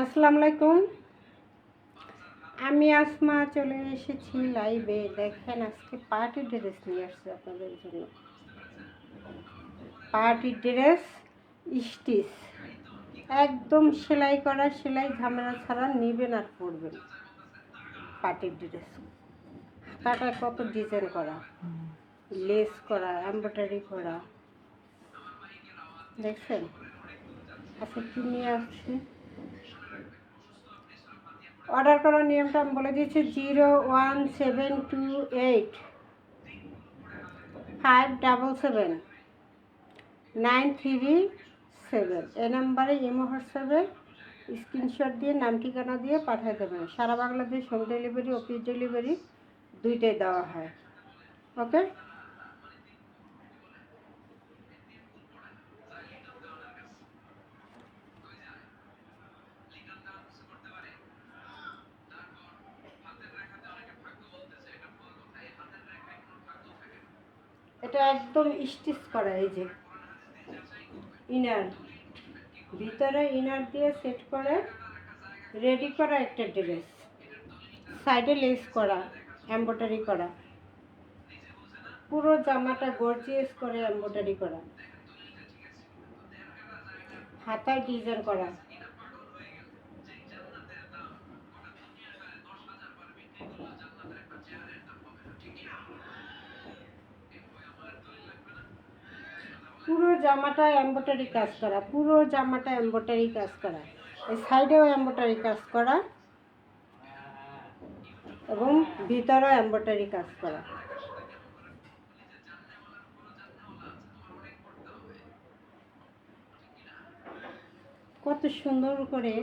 আসসালামু আলাইকুম। আমি আসমা চলে এসেছি লাইভে। দেখেন আজকে পার্টি ড্রেস নিয়ে আসছে আপনাদের জন্য। Party dress, stitch. একদম সেলাই করা, সেলাই ঝামেলা ছাড়া নেবেন আর পরবেন। Party dress. হাতাটা কত ডিজাইন করা? লেস করা, এমব্রয়ডারি করা। দেখছেন? আচ্ছা কি নিয়ে আসছি? অর্ডার করার নিয়মটা আমি বলে দিচ্ছি zero one seven two eight, five double seven, nine three seven. এই নাম্বারে ইমো হোয়াটসঅ্যাপে স্ক্রিনশট দিয়ে, নাম ঠিকানা দিয়ে পাঠিয়ে দেবেন। সারা Bangladesh home delivery, office delivery দুইটাই দেওয়া হয়। ওকে? এটা একদম স্টিচ করা, এই যে ইনার ভিতরে ইনার দিয়ে সেট করে রেডি করা একটা ড্রেস সাইডে লেস করা এম্ব্রয়ডারি করা। পুরো জামাটা গর্জিয়াস করে এম্ব্রয়ডারি করা। হাতায় ডিজাইন করা পুরো জামাটা এম্ব্রয়ডারি কাজ করা, পুরো জামাটা এম্ব্রয়ডারি কাজ করা, এই সাইডেও এম্ব্রয়ডারি কাজ করা, এবং ভিতরেও এম্ব্রয়ডারি কাজ করা। কত সুন্দর করে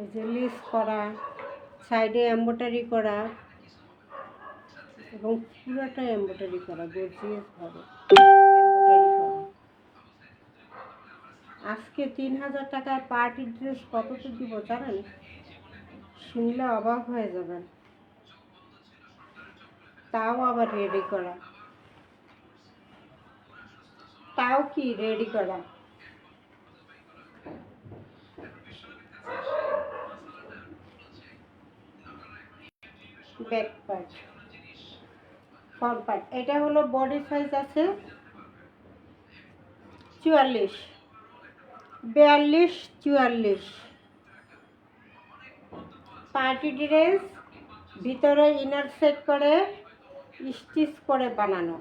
এই যে লিস করা, সাইডে এম্ব্রয়ডারি করা, এবং পুরোটা এম্ব্রয়ডারি করা, গর্জিয়াস আজকে তিন হাজার টাকায় পার্টি ড্রেস কততে দিব জানেন? শুনলে অবাক হয়ে যাবেন। তাও আবার রেডি করা। তাও কি রেডি করা? ব্যাক পার্ট এটা হলো বডি সাইজ আছে চুয়াল্লিশ। বিয়াল্লিশ, চুয়াল্লিশ। পার্টি ড্রেস ভিতরে ইনার সেট করে স্টিচ করে বানানো।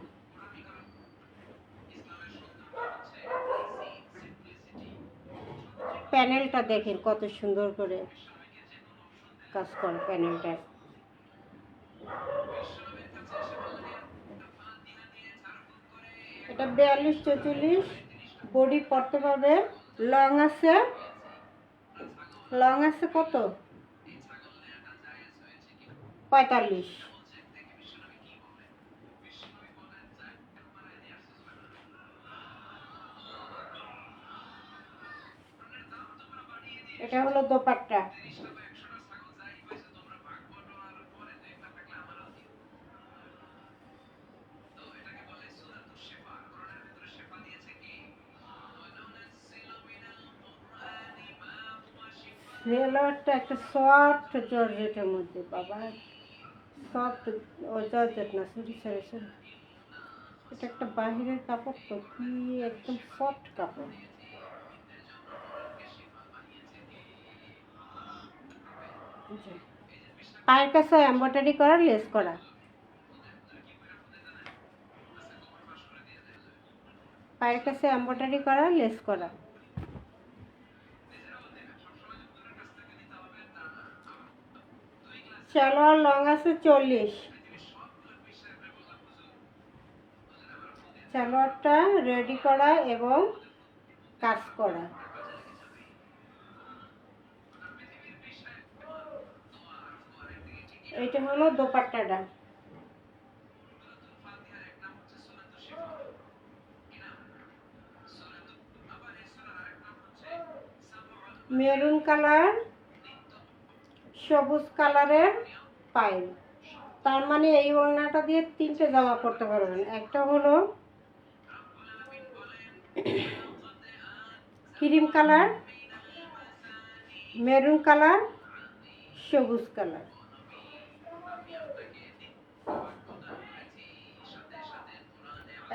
প্যানেলটা দেখেন কত সুন্দর করে কাজ করে প্যানেলটা। এটা বিয়াল্লিশ, চৌচল্লিশ। বডি পড়তে পারবে লং আছে? লং আছে কত? পঁয়তাল্লিশ। এটা হলো দোপাট্টা। সেলোয়ারটা একটা সফট জর্জেটের মধ্যে, বাবা। সফট ও জর্জেট না, সরি সরি সরি। এটা একটা বাহিরের কাপড় তো, কি একদম সফট কাপড়। পায়ের কাছে এম্ব্রয়ডারি করা, লেস করা? পায়ের কাছে এম্ব্রয়ডারি করা, লেস করা? সালোয়ার লং আছে চল্লিশ। সালোয়ারটা রেডি করা এবং কাজ করা। এটা হলো দোপাট্টাটা। মেরুন কালার সবুজ কালারের পাইল। তার মানে এই ওড়নাটা দিয়ে তিনটে জামা পরতে পারবেন। একটা হলো ক্রিম কালার, মেরুন কালার, সবুজ কালার।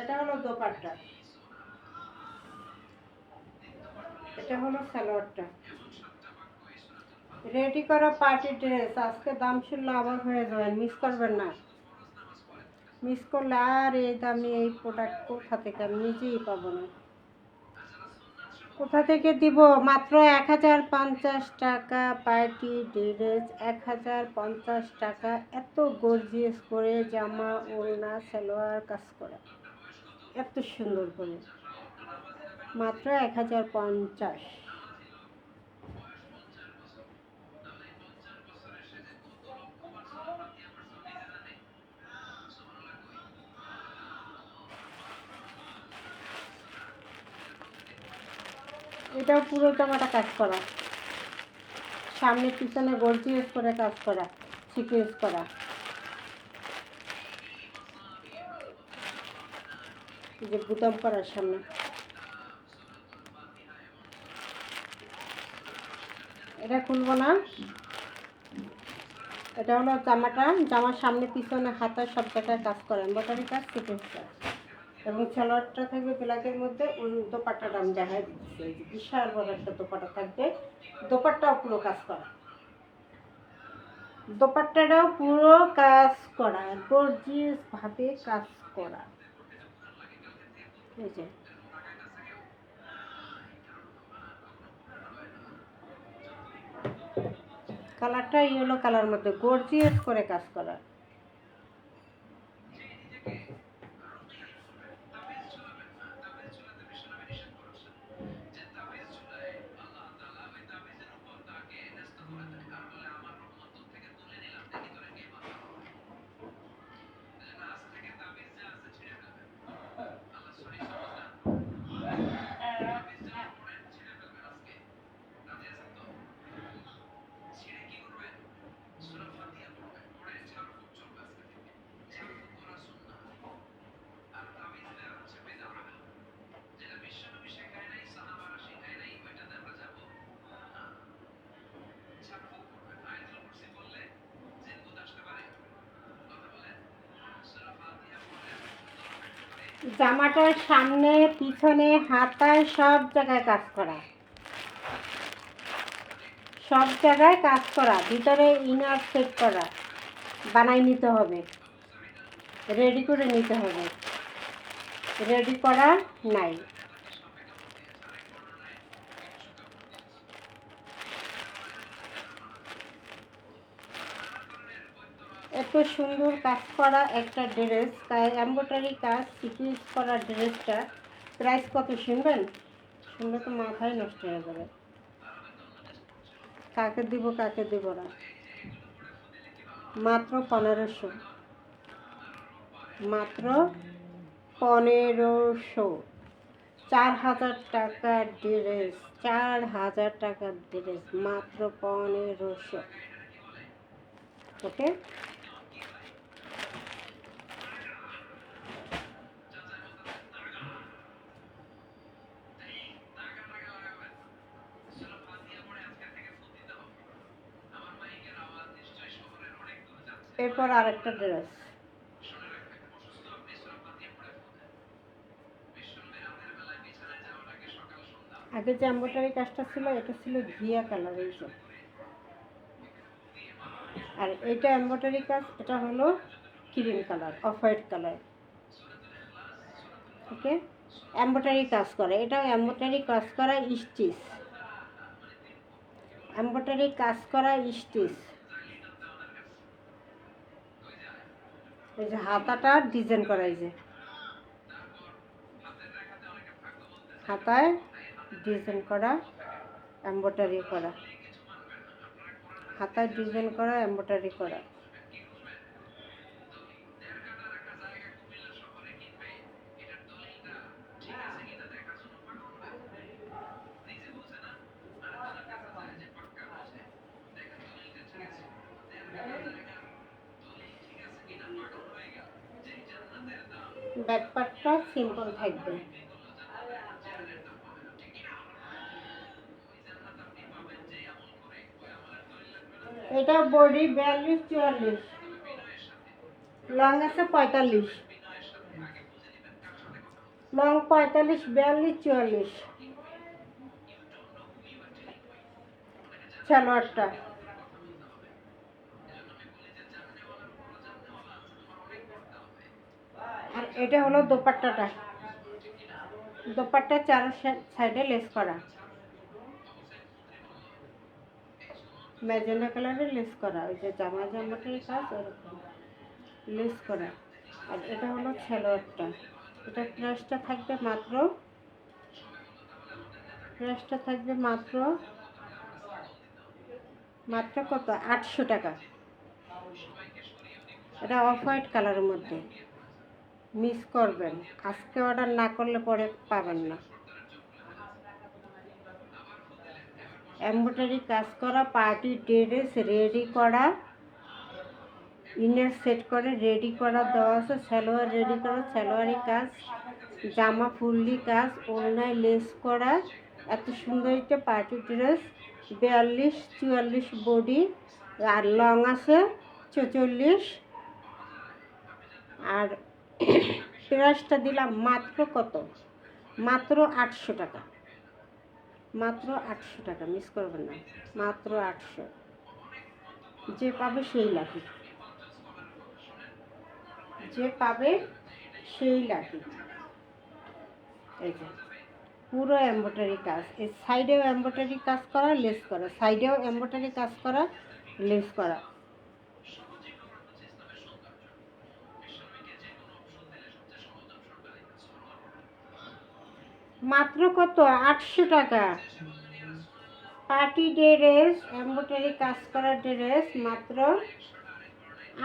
এটা হলো দোপাট্টা। এটা হলো সালোয়ারটা। রেডি করা পার্টি ড্রেস আজকে দাম শুনলে আবার হয়ে যাবেন মিস করবেন না। মিস করলে আর এই দামি এই প্রোডাক্ট কোথা থেকে? আমি নিজেই পাবো না। কোথা থেকে দিব? মাত্র এক হাজার পঞ্চাশ টাকা পার্টি ড্রেস এক হাজার পঞ্চাশ টাকা এত গর্জিয়াস করে জামা, ওড়না, সালোয়ার কাজ করা। এত সুন্দর করে। মাত্র এক হাজার পঞ্চাশ। এটাও পুরো জামাটা কাজ করা। সামনে পিছনে গর্জিয়াস করে কাজ করা, সিকুয়েন্স করা। যে বুতাম করার সামনে। এটা খুলবো না। এটা হলো জামাটা। জামার সামনে, পিছনে হাতায় সব জায়গায় কাজ করা। এম্বয়ডারি কাজ, সিকুয়েন্স কাজ। এবং সালোয়ারটা থাকবে ব্ল্যাকের মধ্যে দোপাট্টাটা আমি দেখাই দিচ্ছি বিশাল বড় একটা দোপাট্টা থাকবে। দোপাট্টাও পুরো কাজ করা। দোপাট্টাটাও পুরো কাজ করা। গর্জিয়াস ভাবে কাজ করা। কালারটা ইয়েলো কালার মধ্যে গর্জিয়াস করে কাজ করা। জামাটার সামনে, পিছনে, হাতায় সব জায়গায় কাজ করা। সব জায়গায় কাজ করা, ভিতরে ইনার সেট করা। বানাই নিতে হবে। রেডি করে নিতে হবে। রেডি করা নাই এত সুন্দর কাজ করা একটা ড্রেস তাই এম্ব্রয়ডারি কাজ সিকুয়েন্স করা ড্রেসটা প্রাইস কত শুনবেন? শুনলে তো মাথায় নষ্ট হয়ে যাবে। কাকে দিব কাকে দিব না। মাত্র পনেরোশো। মাত্র পনেরোশো। চার হাজার টাকার ড্রেস চার হাজার টাকার ড্রেস মাত্র পনেরোশো। ওকে? এরপর আরেকটা ড্রেস। আগে যে এম্ব্রয়ডারি কাজটা ছিল, এটা ছিল ঘিয়া কালার, এই যে। আর এটা এম্ব্রয়ডারি কাজ, এটা হলো cream colour, off white colour. Okay? Embroidery কাজ করে। এটা এম্ব্রয়ডারি কাজ করা স্টিচ। এম্ব্রয়ডারি কাজ করা স্টিচ। এই যে হাতাটা ডিজাইন করাই যে। হাতায় ডিজাইন করা, এম্ব্রয়ডারি করা। হাতায় ডিজাইন করা, এম্ব্রয়ডারি করা। ব্যাকপার্টটা সিম্পল থাকবে। এটা বডি বিয়াল্লিশ, চুয়াল্লিশ। লং আছে পঁয়তাল্লিশ। লং পঁয়তাল্লিশ, বিয়াল্লিশ, চুয়াল্লিশ। সালোয়ারটা আর এটা হলো দোপাট্টাটা। দোপাট্টা চার সাইডে লেস করা। ম্যাজেন্ডা কালারের লেস করা, ওই যে জামা জামাটার কাজ লেস করা। আর এটা হলো সালোয়ারটা এটা প্রাইসটা থাকবে মাত্র, প্রাইসটা থাকবে মাত্র মাত্র কত? আটশো টাকা। এটা অফ হোয়াইট কালারের মধ্যে। মিস করবেন। আজকে অর্ডার না করলে পরে পাবেন না। এমব্রয়ডারি কাজ করা পার্টি ড্রেস রেডি করা ইনার সেট করে রেডি করা দেওয়া আছে, সালোয়ার রেডি করা, সালোয়ারি কাজ, জামা ফুললি কাজ, ওড়নায় লেস করা, এত সুন্দর একটা পার্টি ড্রেস বিয়াল্লিশ, চুয়াল্লিশ বডি আর লং আছে চৌচল্লিশ আর প্রাইসটা দিলাম মাত্র কত? মাত্র আটশো টাকা। মাত্র আটশো টাকা মিস করবেন না। মাত্র আটশো। যে পাবে সেই লাকি যে পাবে সেই লাকি এই যে, পুরো এম্ব্রয়ডারি কাজ। এই সাইডেও এম্ব্রয়ডারি কাজ করা লেস করা। সাইডেও এম্ব্রয়ডারি কাজ করা লেস করা। মাত্র কত? আটশো টাকা। পার্টি ড্রেস এম্ব্রয়ডারি কাজ করা ড্রেস মাত্র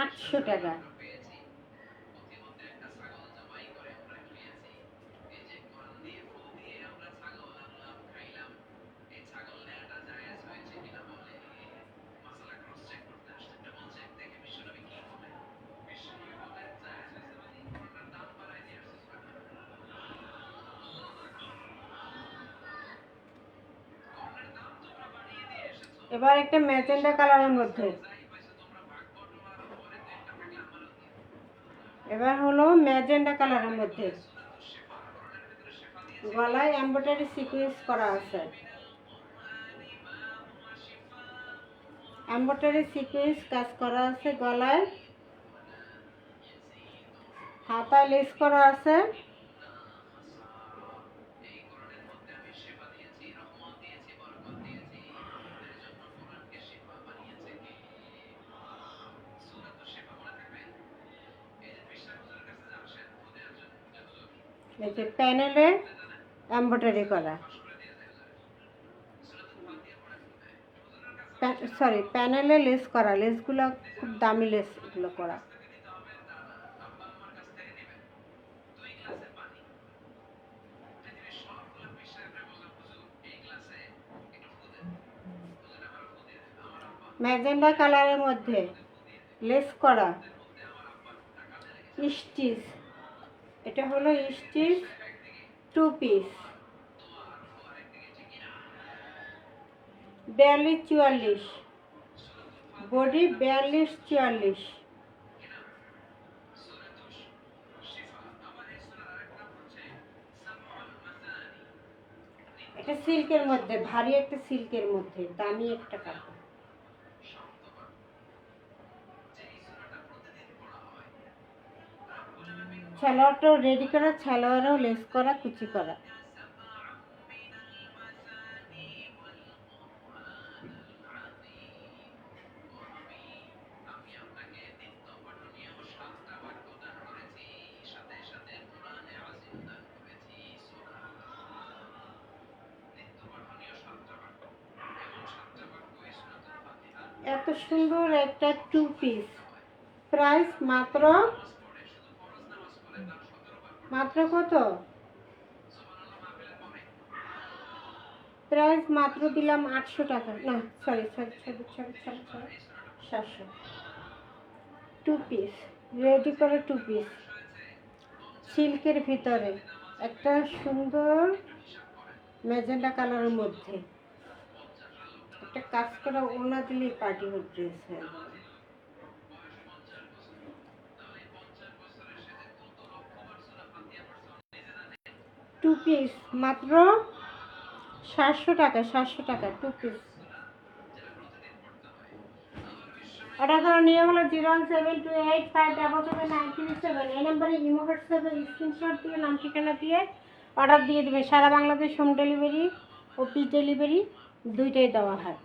আটশো টাকা। এবার একটা ম্যাজেন্ডা কালারের মধ্যে। এবার হলো ম্যাজেন্ডা কালারের মধ্যে। গলায় এমব্রয়ডারি সিকুয়েন্স করা আছে। এমব্রয়ডারি সিকুয়েন্স কাজ করা আছে গলায়। হাতায় লেস করা আছে। এই প্যানেলে এমব্রয়ডারি করা। সরি প্যানেলে লেস করা, লেসগুলো খুব দামি লেস এগুলো করা। ম্যাজেন্ডা কালারের মধ্যে লেস করা। স্টিচ এটা হলো স্টিচ টু পিস। বিয়াল্লিশ চুয়াল্লিশ। বডি বিয়াল্লিশ চুয়াল্লিশ। এটা সিল্কের মধ্যে, ভারী একটা সিল্কের মধ্যে, দামি একটা কাপড়। সালোয়ারটাও রেডি করা সালোয়ারও লেস করা, কুচি করা। এত সুন্দর একটা টু পিস প্রাইস মাত্র মাত্র কত? প্রাইস মাত্র দিলাম আটশো টাকা। না sorry sorry sorry sorry sorry sorry সাতশো। টু পিস রেডি করে টু পিস সিল্কের ভিতরে একটা সুন্দর ম্যাজেন্ডা কালারের মধ্যে। একটা কাজ করা ওনা দিলেই পার্টি হোক ড্রেস হয়ে যাবে টু পিস মাত্র সাতশো টাকা সাতশো টাকা টু পিস অর্ডার করার নিয়ম হলো zero one seven two eight five double seven nine three seven. এই নাম্বারে ইমো হোয়াটসঅ্যাপে স্ক্রিনশট দিয়ে, নাম ঠিকানা দিয়ে অর্ডার দিয়ে দেবে। সারা বাংলাদেশ হোম ডেলিভারি ও পি ডেলিভারি দুইটাই দেওয়া হয়।